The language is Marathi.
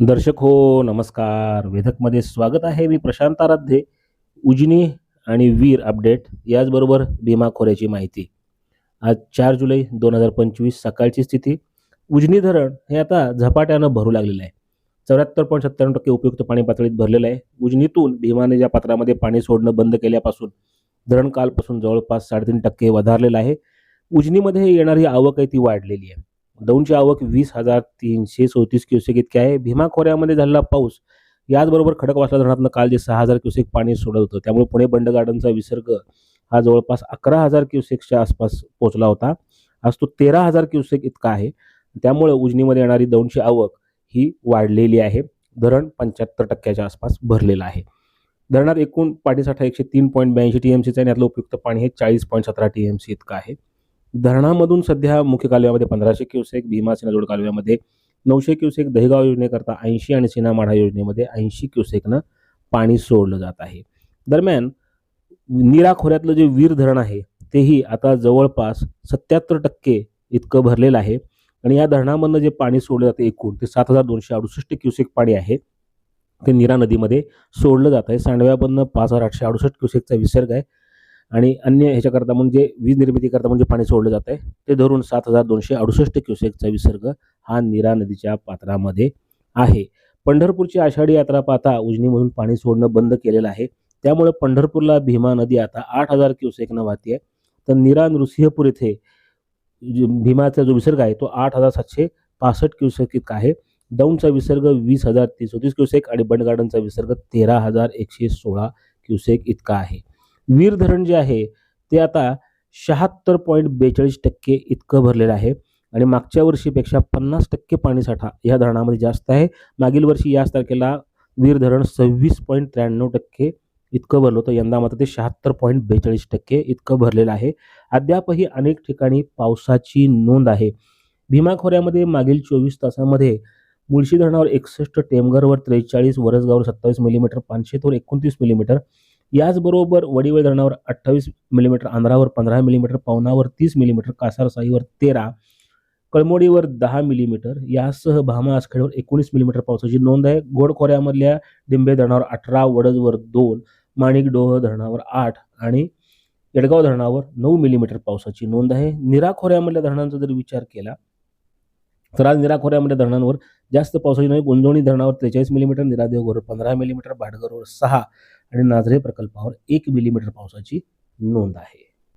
दर्शक हो नमस्कार. वेधकमध्ये स्वागत आहे मी प्रशांत आराध्ये. उजनी आणि वीर अपडेट याचबरोबर भीमा खोऱ्याची माहिती. आज चार जुलै दोन हजार पंचवीस सकाळची स्थिती. उजनी धरण हे आता झपाट्यानं भरू लागलेलं आहे. चौऱ्याहत्तर पॉईंट सत्त्याण्णव टक्के उपयुक्त पाणी पातळीत भरलेलं आहे. उजनीतून भीमाने ज्या पात्रामध्ये पाणी सोडणं बंद केल्यापासून धरण कालपासून जवळपास साडेतीन टक्के वधारलेलं आहे. उजनीमध्ये येणारी आवक आहे ती वाढलेली आहे. दौंडची आवक वीस हजार तीनशे चौतीस क्युसेक इतकी आहे. भीमा खोऱ्यामध्ये झालेला पाऊस याचबरोबर खडकवासला धरणातनं काल जे सहा हजार क्युसेक पाणी सोडत होतं. त्यामुळे पुणे बंड गार्डनचा विसर्ग हा जवळपास अकरा हजार क्युसेकच्या आसपास पोहोचला होता. आज तो तेरा हजार क्युसेक इतका आहे. त्यामुळे उजनीमध्ये येणारी दौंडची आवक ही वाढलेली आहे. धरण पंच्याहत्तर टक्क्याच्या आसपास भरलेलं आहे. धरणात एकूण पाणीसाठा एकशे तीन पॉईंट ब्याऐंशी टी एम सीचा आणि यातलं उपयुक्त पाणी हे चाळीस पॉईंट सतरा टी एम सी इतकं आहे. धरणामधून सध्या मुख्य कालव्यामध्ये पंधराशे क्युसेक भीमा सिनाजोड कालव्यामध्ये नऊशे क्युसेक दहेगाव योजनेकरता ऐंशी आणि सिनामाढा योजनेमध्ये ऐंशी क्युसेकनं पाणी सोडलं जात आहे. दरम्यान नीरा खोऱ्यातलं जे वीर धरण आहे तेही आता जवळपास सत्याहत्तर टक्के इतकं भरलेलं आहे. आणि या धरणामधनं जे पाणी सोडलं जातं एकूण ते सात हजार दोनशे अडुसष्ट क्युसेक पाणी आहे. ते नीरा नदीमध्ये सोडलं जात आहे. सांडव्यामधनं पाच हजार आठशे अडुसष्ट क्युसेकचा विसर्ग आहे. आणि अन्य ह्याच्याकरता म्हणजे वीज निर्मितीकरता म्हणजे पाणी सोडलं जात आहे ते धरून सात हजार दोनशे अडुसष्ट क्युसेकचा विसर्ग हा नीरा नदीच्या पात्रामध्ये आहे. पंढरपूरची आषाढी यात्रा पाहता उजनीमधून पाणी सोडणं बंद केलेलं आहे. त्यामुळे पंढरपूरला भीमा नदी आता आठ हजार क्युसेकनं वाहते तर नीरा नृसिंहपूर येथे भीमाचा जो विसर्ग आहे तो आठ हजार सातशे पासष्ट क्युसेक इतका आहे. दौंडचा विसर्ग वीस हजार तीस चौतीस क्युसेक आणि बंड गार्डनचा विसर्ग तेरा हजार एकशे सोळा क्युसेक इतका आहे. वीर धरण जे आहे ते आता शहात्तर पॉईंट बेचाळीस टक्के इतकं भरलेलं आहे. आणि मागच्या वर्षीपेक्षा पन्नास टक्के पाणीसाठा या धरणामध्ये जास्त आहे. मागील वर्षी याच तारखेला वीर धरण सव्वीस पॉईंट त्र्याण्णव टक्के इतकं भरलं होतं. यंदा मात्र ते शहात्तर पॉईंट बेचाळीस टक्के इतकं भरलेलं आहे. अद्यापही अनेक ठिकाणी पावसाची नोंद आहे. भीमा खोऱ्यामध्ये मागील चोवीस तासामध्ये मुळशी धरणावर एकसष्ट टेमघरवर त्रेचाळीस वरसगावर सत्तावीस मिलीमीटर पानशेतवर एकोणतीस मिलीमीटर याचबरोबर वडिवळ धरणावर अठ्ठावीस मिलीमीटर आंध्रावर पंधरा मिलीमीटर पवनावर तीस मिलीमीटर कासारसाईवर तेरा कळमोडीवर दहा मिलीमीटर यासह भामा आसखेडवर एकोणीस मिलीमीटर पावसाची नोंद आहे. गोडखोऱ्यामधल्या डिंबे धरणावर अठरा वडजवर दोन माणिकडोह धरणावर आठ आणि येडगाव धरणावर नऊ मिलीमीटर पावसाची नोंद आहे. निरा खोऱ्यामधल्या धरणांचा जर विचार केला तर आज निराखोऱ्यामध्ये धरणांवर जास्त पावसाची नाही गुंजवणी धरणावर त्रेचाळीस मिलीमीटर निरादेवघर पंधरा मिलीमीटर भाटघरवर सहा आणि नाझरे प्रकल्पावर एक मिलीमीटर पावसाची नोंद आहे.